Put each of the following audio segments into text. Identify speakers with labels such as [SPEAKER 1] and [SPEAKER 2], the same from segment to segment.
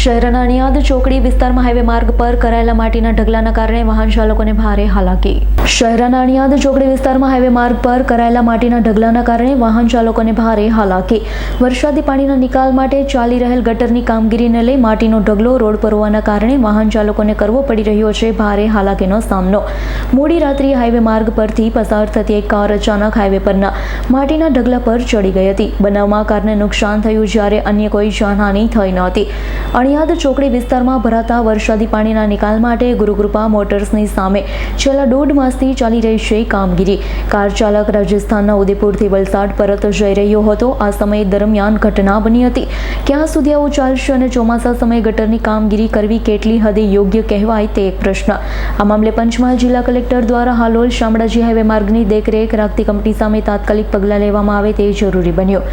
[SPEAKER 1] શહેરના અણિયાદ ચોકડી વિસ્તારમાં હાઈવે માર્ગ પર કરાયેલા માટીના ઢગલાના કારણે વાહન ચાલકોને ભારે હાલાકી. શહેરના અણિયાદ ચોકડી વિસ્તારમાં હાઈવે માર્ગ પર કરાયેલા માટીના ઢગલાના કારણે વાહન ચાલકોને ભારે હાલાકી. વરસાદી પાણીના નિકાલ માટે ચાલી રહેલ ગટરની કામગીરીને લઈ માટીનો ઢગલો રોડ પર હોવાના કારણે વાહન ચાલકોને કરવો પડી રહ્યો છે ભારે હાલાકીનો સામનો. મોડી રાત્રિએ હાઈવે માર્ગ પરથી પસાર થતી એક કાર અચાનક હાઈવે પરના માટીના ઢગલા પર ચડી ગઈ હતી. બનાવમાં કારને નુકસાન થયું જ્યારે અન્ય કોઈ જાનહાની થઈ નહોતી અણિયાદ ચોકડી વિસ્તારમાં ભરાતા વરસાદી પાણીના નિકાલ માટે ગુરુકૃપા મોટર્સની સામે છેલ્લા દોઢ માસથી ચાલી રહી છે કામગીરી. કાર ચાલક રાજસ્થાનના ઉદયપુરથી વલસાડ પરત જઈ રહ્યો હતો. આ સમય દરમિયાન ઘટના બની હતી. ક્યાં સુધી આવું ચાલશે અને ચોમાસા સમયે ગટરની કામગીરી કરવી કેટલી હદે યોગ્ય કહેવાય તે એક પ્રશ્ન. આ મામલે પંચમહાલ જિલ્લા કલેક્ટર દ્વારા હાલોલ શામળાજી હાઈવે માર્ગની દેખરેખ રાખતી કંપની સામે તાત્કાલિક પગલાં લેવામાં આવે તે જરૂરી બન્યું.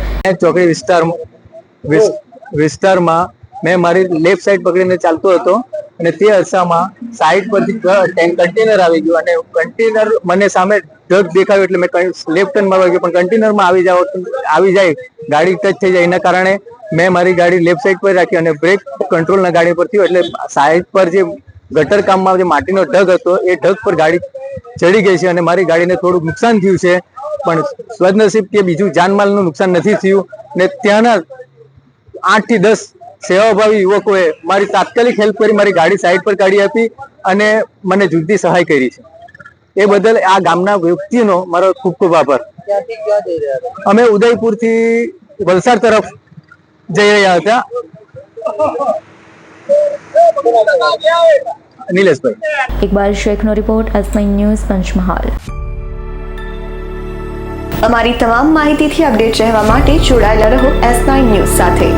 [SPEAKER 2] વિસ્તારમાં મેં મારી લેફ્ટ સાઈડ પકડીને ચાલતો હતો અને તે અરસામાં સાઈડ પરથી કન્ટેનર આવી ગયું અને કન્ટેનર મને સામે ઢગ દેખાયું એટલે મેં લેફ્ટ ટર્ન મારવા ગયો. પણ કન્ટેનરમાં આવી જાવ આવી જાય, ગાડી ટચ થઈ જાય. એના કારણે મેં મારી ગાડી લેફ્ટ સાઈડ પર રાખી અને બ્રેક કંટ્રોલના ગાડી પર થયું એટલે સાઈડ પર જે ગટર કામમાં જે માટીનો ઢગ હતો, એ ઢગ પર ગાડી ચડી ગઈ છે અને મારી ગાડીને થોડું નુકસાન થયું છે. પણ સદનસીબ કે બીજું જાનમાલનું નુકસાન નથી થયું ને ત્યાંના આઠથી દસ સેવાભાવી યુવકોએ મારી તાત્કાલિક હેલ્પ કરી મારી ગાડી સાઈડ પર કાઢી આપી અને મને જુદી સહાય કરી છે. એ બદલ આ ગામના વ્યક્તિનો મારો ખૂબ ખૂબ આભાર. અમે ઉદયપુરથી વલસાડ તરફ જઈ રહ્યા હતા. નિલેશભાઈ.
[SPEAKER 1] ઇકબાલ શેખનો રિપોર્ટ એસમાઈ ન્યૂઝ પંચમહાલ.
[SPEAKER 3] અમારી તમામ માહિતીથી અપડેટ રહેવા માટે જોડાયેલા રહો એસ નાઇન ન્યૂઝ સાથે.